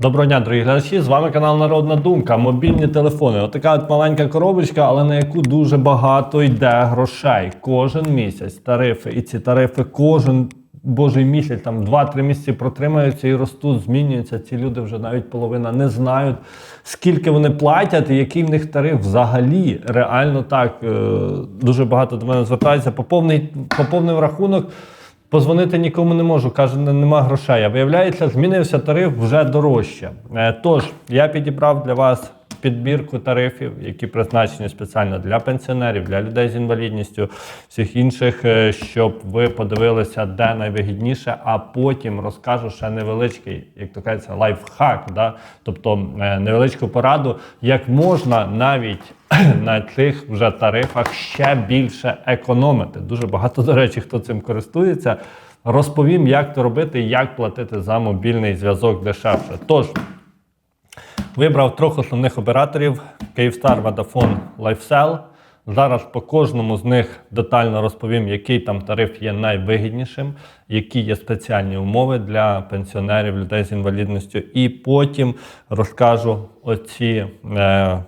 Доброго дня, дорогі глядачі! З вами канал Народна Думка. Мобільні телефони. Отака от маленька коробочка, але на яку дуже багато йде грошей. Кожен місяць тарифи. І ці тарифи кожен божий місяць, там 2-3 місяці протримаються і ростуть, змінюються. Ці люди вже навіть половина не знають, скільки вони платять і який в них тариф взагалі. Реально так. е, Дуже багато до мене звертаються. Поповний, поповнив рахунок. Позвонити нікому не можу, каже, нема грошей. А виявляється, змінився тариф вже дорожче. Е, Тож, я підібрав для вас підбірку тарифів, які призначені спеціально для пенсіонерів, для людей з інвалідністю, всіх інших, е, щоб ви подивилися, де найвигідніше, а потім розкажу ще невеличкий, як то кажеться, лайфхак, да? тобто е, невеличку пораду, як можна навіть на цих вже тарифах ще більше економити. Дуже багато, до речі, хто цим користується. Розповім, як то робити, як платити за мобільний зв'язок дешевше. Тож, вибрав трьох основних операторів: Kyivstar, Vodafone, LifeSell. Зараз по кожному з них детально розповім, який там тариф є найвигіднішим, які є спеціальні умови для пенсіонерів, людей з інвалідністю. І потім розкажу оці. Е,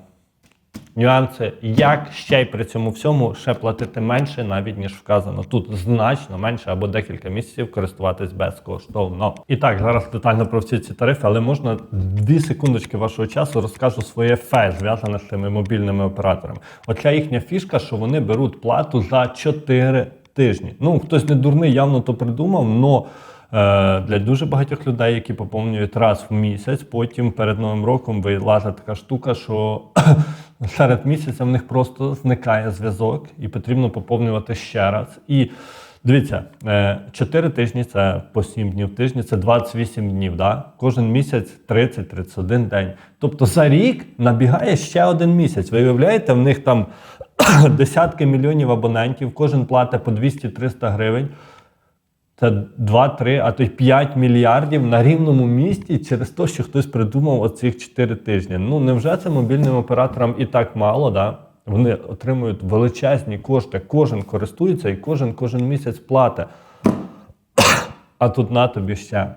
нюанси, як ще й при цьому всьому ще платити менше, навіть ніж вказано. Тут значно менше або декілька місяців користуватись безкоштовно. І так, зараз детально про всі ці тарифи, але можна дві секундочки вашого часу розкажу своє фе, зв'язане з цими мобільними операторами. Оця їхня фішка, що вони беруть плату за 4 тижні. Ну, хтось не дурний, явно то придумав, но. Е, Для дуже багатьох людей, які поповнюють раз в місяць, потім перед новим роком вилазить така штука, що серед місяця в них просто зникає зв'язок, і потрібно поповнювати ще раз. І дивіться, 4 тижні це по 7 днів тижні, це 28 днів. Да? Кожен місяць 30-31 день. Тобто за рік набігає ще один місяць. Ви уявляєте, в них там десятки мільйонів абонентів, кожен платить по 200-300 гривень. Це 2-3, а то й 5 мільярдів на рівному місці через те, що хтось придумав оцих 4 тижні. Ну невже це мобільним операторам і так мало? Да? Вони отримують величезні кошти, кожен користується і кожен кожен місяць платить. А тут на тобі ще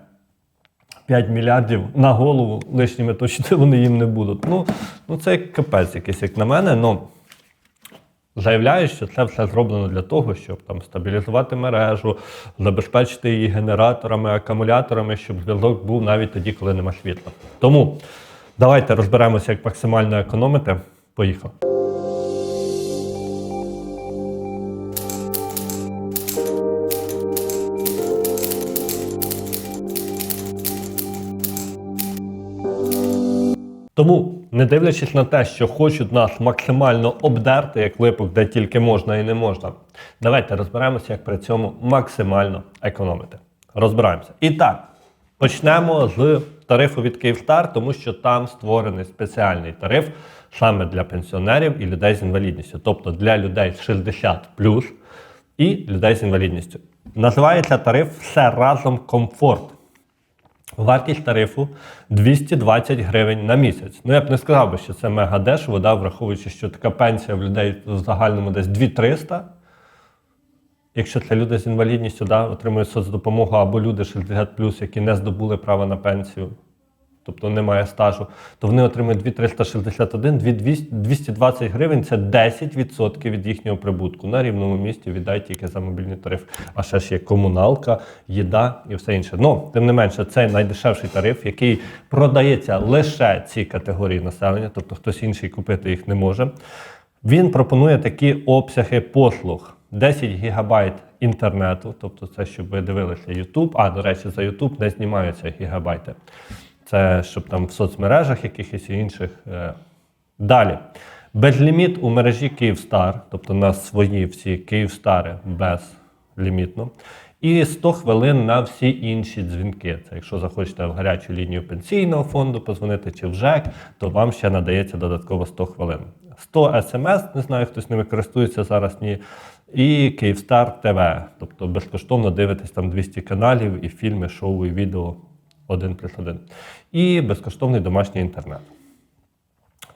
5 мільярдів на голову лишніми точно вони їм не будуть. Ну, ну це капець якийсь, як на мене. Ну, Заявляю, що це все зроблено для того, щоб там стабілізувати мережу, забезпечити її генераторами, акумуляторами, щоб зв'язок був навіть тоді, коли нема світла. Тому давайте розберемося, як максимально економити. Поїхали. Тому, не дивлячись на те, що хочуть нас максимально обдерти, як липок, де тільки можна і не можна, давайте розберемося, як при цьому максимально економити. Розбираємося. І так, почнемо з тарифу від Київстар, тому що там створений спеціальний тариф саме для пенсіонерів і людей з інвалідністю, тобто для людей з 60 і людей з інвалідністю. Називається тариф все разом комфорт. Вартість тарифу 220 гривень на місяць. Ну я б не сказав би, що це мега дешево, да, враховуючи, що така пенсія в людей в загальному десь 2300. Якщо це люди з інвалідністю да, отримують соцдопомогу або люди 60 які не здобули права на пенсію, тобто немає стажу, то вони отримують 2361, 220 гривень це 10% від їхнього прибутку. На рівному місці віддай тільки за мобільний тариф. А ще ж є комуналка, їда і все інше. Ну, тим не менше, це найдешевший тариф, який продається лише цій категорії населення, тобто хтось інший купити їх не може. Він пропонує такі обсяги послуг: 10 гігабайт інтернету, тобто це, щоб ви дивилися YouTube, а до речі, за YouTube не знімаються гігабайти. Це щоб там в соцмережах якихось інших. е. Далі. Безліміт у мережі Київстар, тобто на свої всі Київстари безлімітно. І 100 хвилин на всі інші дзвінки. Це якщо захочете в гарячу лінію пенсійного фонду позвонити чи в ЖЕК, то вам ще надається додатково 100 хвилин. 100 смс, не знаю, хтось ними користується зараз ні. І Київстар ТВ, тобто безкоштовно дивитесь там 200 каналів і фільми, шоу і відео один плюс один. І безкоштовний домашній інтернет.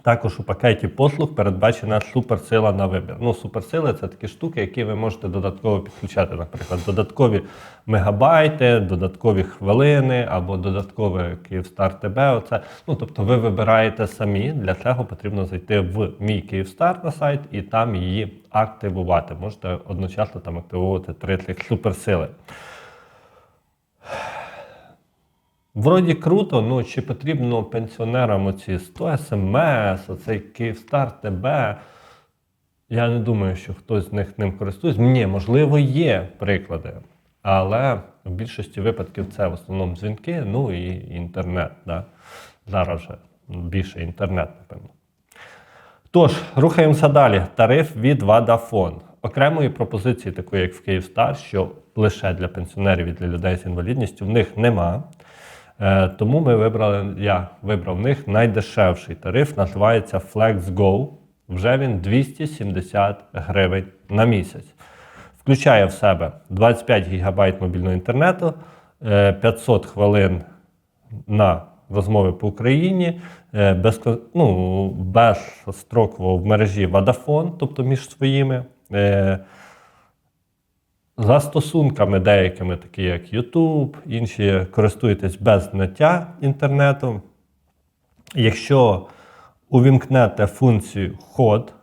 Також у пакеті послуг передбачена суперсила на вибір. Ну, суперсили це такі штуки, які ви можете додатково підключати, наприклад, додаткові мегабайти, додаткові хвилини або додаткове Київстар ТБ. Оце. Ну, тобто ви вибираєте самі. Для цього потрібно зайти в мій Київстар на сайт і там її активувати. Можете одночасно там активувати три цих суперсили. Вроді круто, ну чи потрібно пенсіонерам оці 100 смс, оцей Київстар ТБ. Я не думаю, що хтось з них ним користується. Ні, можливо, є приклади. Але в більшості випадків це в основному дзвінки, ну і інтернет. Да? Зараз вже більше інтернет, напевно. Тож, рухаємося далі. Тариф від Vodafone. Окремої пропозиції, такої як в Київстар, що лише для пенсіонерів і для людей з інвалідністю, в них нема. Е, тому ми вибрали, я вибрав в них найдешевший тариф, називається FlexGo. Вже він 270 гривень на місяць. Включає в себе 25 ГБ мобільного інтернету, е, 500 хвилин на розмови по Україні, е, без, ну, безстроково в мережі Vodafone, тобто між своїми. Застосунками деякими, такі як YouTube, інші користуєтесь без знаття інтернету. Якщо увімкнете функцію ход,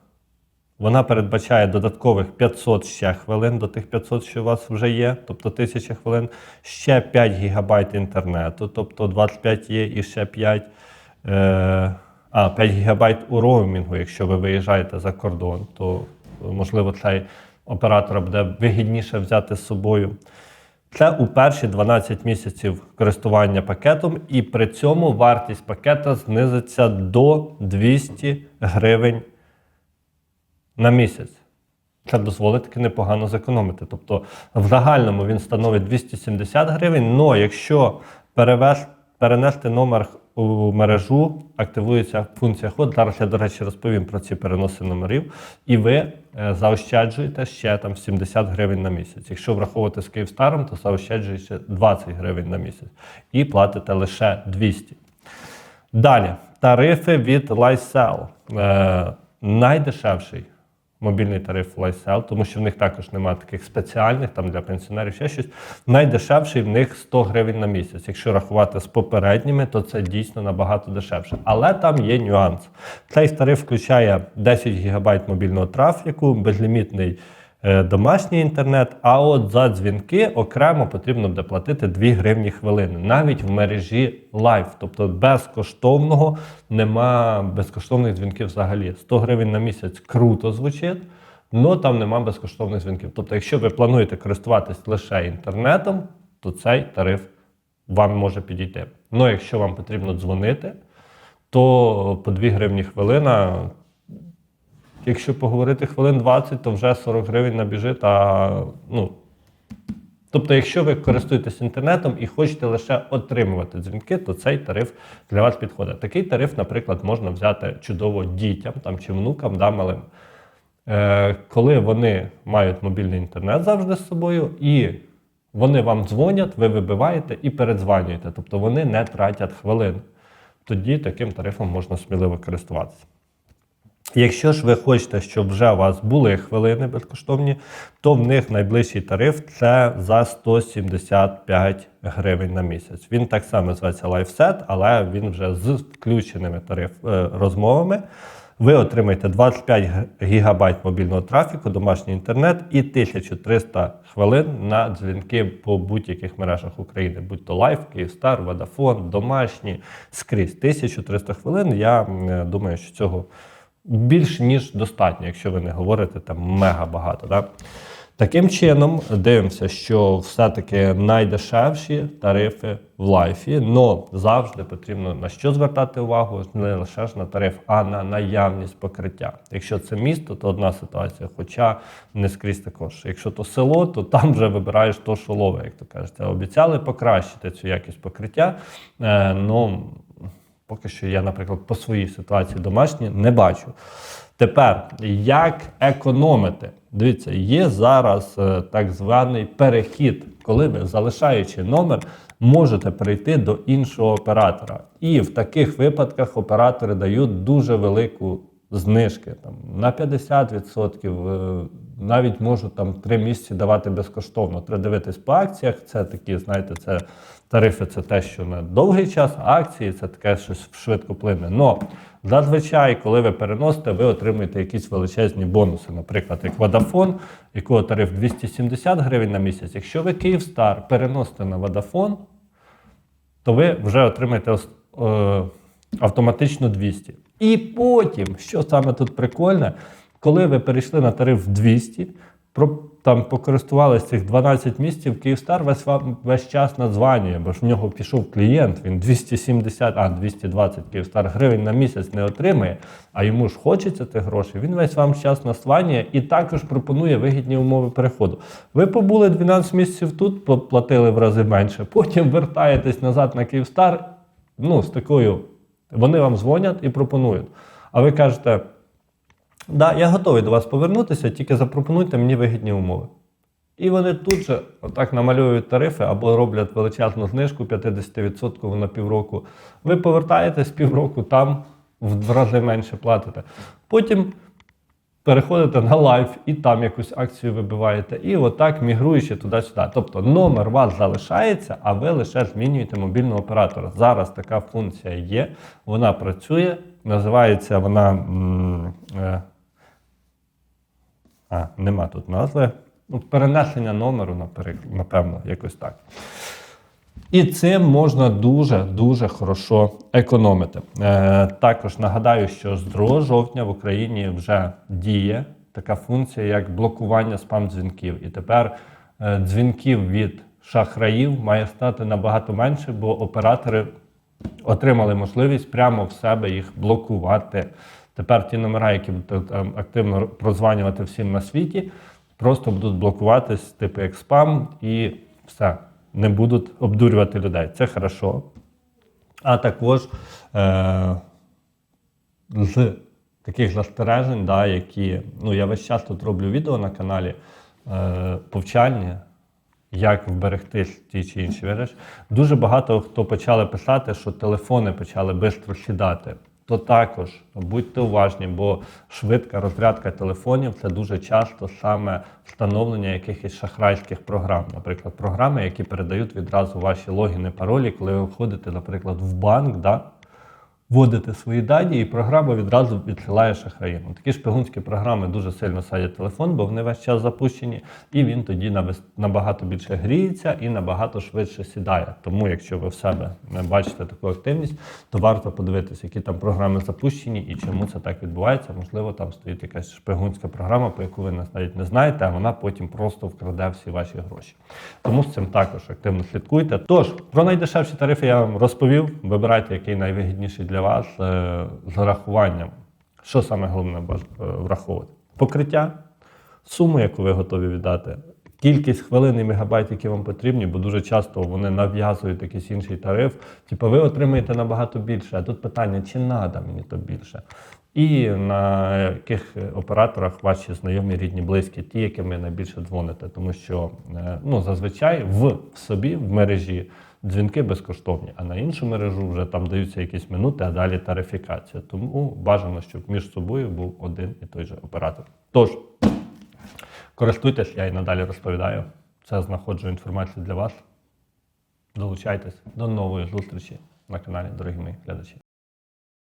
вона передбачає додаткових 500 ще хвилин до тих 500, що у вас вже є, тобто 1000 хвилин, ще 5 ГБ інтернету, тобто 25 є і ще 5. Е, а, 5 ГБ у роумінгу, якщо ви виїжджаєте за кордон, то можливо цей оператора буде вигідніше взяти з собою. Це у перші 12 місяців користування пакетом, і при цьому вартість пакета знизиться до 200 гривень на місяць. Це дозволить таки непогано зекономити. Тобто в загальному він становить 270 гривень, але якщо перевез, перенести номер у мережу, активується функція ход. Зараз я, до речі, розповім про ці переноси номерів, і ви е, заощаджуєте ще там 70 гривень на місяць. Якщо враховувати з Київстаром, то заощаджуєте 20 гривень на місяць і платите лише 200. Далі, тарифи від Lysell. Е, найдешевший мобільний тариф Lysell, тому що в них також немає таких спеціальних там для пенсіонерів, ще щось. Найдешевший в них 100 гривень на місяць. Якщо рахувати з попередніми, то це дійсно набагато дешевше. Але там є нюанс. Цей тариф включає 10 ГБ мобільного трафіку, безлімітний домашній інтернет. А от за дзвінки окремо потрібно буде платити 2 гривні хвилини, навіть в мережі Live. Тобто безкоштовного нема безкоштовних дзвінків взагалі. 100 гривень на місяць круто звучить. але там нема безкоштовних дзвінків. Тобто, якщо ви плануєте користуватись лише інтернетом, то цей тариф вам може підійти. Ну, якщо вам потрібно дзвонити, то по 2 гривні хвилина Якщо поговорити хвилин 20, то вже 40 гривень набіжить. А, ну, тобто, якщо ви користуєтесь інтернетом і хочете лише отримувати дзвінки, то цей тариф для вас підходить. Такий тариф, наприклад, можна взяти чудово дітям там, чи внукам да, малим. Е, коли вони мають мобільний інтернет завжди з собою, і вони вам дзвонять, ви вибиваєте і передзванюєте. Тобто вони не тратять хвилин. Тоді таким тарифом можна сміливо користуватися. Якщо ж ви хочете, щоб вже у вас були хвилини безкоштовні, то в них найближчий тариф це за 175 гривень на місяць. Він так само називається LifeSet, але він вже з включеними тариф е, розмовами. Ви отримаєте 25 гігабайт мобільного трафіку, домашній інтернет і 1300 хвилин на дзвінки по будь-яких мережах України, будь то Live, Київстар, Vodafone, домашні, скрізь 1300 хвилин. Я е, думаю, що цього більш ніж достатньо, якщо ви не говорите там мега багато. Да? Таким чином, дивимося, що все-таки найдешевші тарифи в лайфі, але завжди потрібно на що звертати увагу, не лише ж на тариф, а на наявність покриття. Якщо це місто, то одна ситуація, хоча не скрізь також. Якщо то село, то там вже вибираєш то, що лове, як то кажете. Обіцяли покращити цю якість покриття. Ну, Поки що я, наприклад, по своїй ситуації домашній не бачу. Тепер, як економити? Дивіться, є зараз е, так званий перехід, коли ви, залишаючи номер, можете перейти до іншого оператора. І в таких випадках оператори дають дуже велику знижки там, на 50%, е, навіть можуть там 3 місяці давати безкоштовно. Треба дивитись по акціях. Це такі, знаєте, це тарифи це те, що на довгий час, а акції це таке щось швидко плине. Но зазвичай, коли ви переносите, ви отримуєте якісь величезні бонуси. Наприклад, як Vodafone, якого тариф 270 гривень на місяць. Якщо ви Київстар переносите на Vodafone, то ви вже отримаєте е, автоматично 200. І потім, що саме тут прикольне, коли ви перейшли на тариф 200, про, там покористувалися цих 12 місяців, Київстар весь, вам весь час надзванює, бо ж в нього пішов клієнт, він 270, а 220 Київстар гривень на місяць не отримає, а йому ж хочеться тих грошей, він весь вам час названює і також пропонує вигідні умови переходу. Ви побули 12 місяців тут, поплатили в рази менше, потім вертаєтесь назад на Київстар, ну, з такою, вони вам дзвонять і пропонують. А ви кажете, да, я готовий до вас повернутися, тільки запропонуйте мені вигідні умови. І вони тут же отак намалюють тарифи або роблять величезну знижку 50% на півроку. Ви повертаєтесь півроку, там в рази менше платите. Потім переходите на лайф і там якусь акцію вибиваєте. І отак мігруючи туди-сюди. Тобто номер вас залишається, а ви лише змінюєте мобільного оператора. Зараз така функція є, вона працює, називається вона. А, нема тут назви. Ну, перенесення номеру, напевно, якось так. І цим можна дуже-дуже хорошо економити. Е, також нагадаю, що з 2 жовтня в Україні вже діє така функція, як блокування спам-дзвінків. І тепер е, дзвінків від шахраїв має стати набагато менше, бо оператори отримали можливість прямо в себе їх блокувати. Тепер ті номера, які будуть активно прозванювати всім на світі, просто будуть блокуватись, типу як спам, і все. Не будуть обдурювати людей. Це хорошо. А також е- з таких застережень, да, які ну, я весь час тут роблю відео на каналі е- повчальні, як вберегти ті чи інші віриш. Дуже багато хто почали писати, що телефони почали швидко сідати. То також будьте уважні, бо швидка розрядка телефонів це дуже часто саме встановлення якихось шахрайських програм. Наприклад, програми, які передають відразу ваші логіни, паролі, коли ви входите, наприклад, в банк, да, вводите свої дані, і програма відразу відсилає шахраїм. Такі шпигунські програми дуже сильно садять телефон, бо вони весь час запущені, і він тоді набагато більше гріється і набагато швидше сідає. Тому, якщо ви в себе не бачите таку активність, то варто подивитися, які там програми запущені і чому це так відбувається. Можливо, там стоїть якась шпигунська програма, по яку ви навіть не знаєте, а вона потім просто вкраде всі ваші гроші. Тому з цим також активно слідкуйте. Тож про найдешевші тарифи я вам розповів. Вибирайте, який найвигідніший для вас е, з рахуванням. Що саме головне е, враховувати? Покриття, суму, яку ви готові віддати, кількість хвилин і мегабайт, які вам потрібні, бо дуже часто вони нав'язують якийсь інший тариф. Типу, ви отримаєте набагато більше. А тут питання, чи треба мені то більше? І на яких операторах ваші знайомі, рідні, близькі, ті, яким ви найбільше дзвоните, тому що е, ну, зазвичай в собі в мережі дзвінки безкоштовні, а на іншу мережу вже там даються якісь минути, а далі тарифікація. Тому бажано, щоб між собою був один і той же оператор. Тож, користуйтесь, я і надалі розповідаю. Це знаходжу інформацію для вас. Долучайтесь до нової зустрічі на каналі, дорогі мої глядачі.